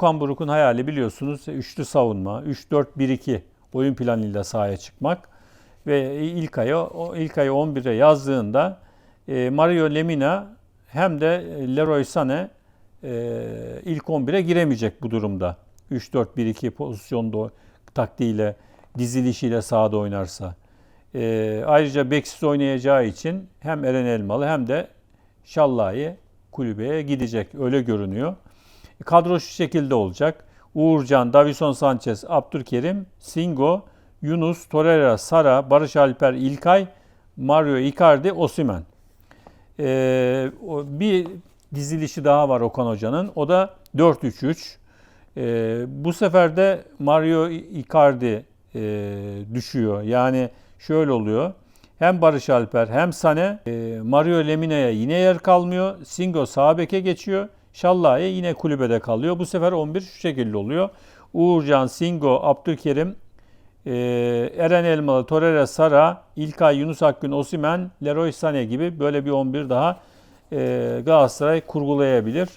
Okan hayali biliyorsunuz üçlü savunma, 3-4-1-2 oyun planıyla sahaya çıkmak ve ilk ayı o ilk ayı 11'e yazdığında e, Mario Lemina hem de Leroy Sané e, ilk 11'e giremeyecek bu durumda. 3-4-1-2 pozisyonda taktiğiyle, dizilişiyle sahada oynarsa. E, ayrıca beksiz oynayacağı için hem Eren Elmalı hem de Şallahi kulübeye gidecek. Öyle görünüyor. Kadro şu şekilde olacak. Uğurcan, Davison Sanchez, Abdülkerim, Singo, Yunus, Torreira, Sara, Barış Alper, İlkay, Mario Icardi, Osimen. Ee, bir dizilişi daha var Okan Hoca'nın. O da 4-3-3. Ee, bu sefer de Mario Icardi e, düşüyor. Yani şöyle oluyor. Hem Barış Alper hem Sane e, Mario Lemina'ya yine yer kalmıyor. Singo sağ beke geçiyor. Şallah'ya yine kulübede kalıyor. Bu sefer 11 şu şekilde oluyor. Uğurcan, Singo, Abdülkerim, e, Eren Elmalı, Torreira, Sara, İlkay, Yunus Akgün, Osimen, Leroy Sané gibi böyle bir 11 daha e, Galatasaray kurgulayabilir.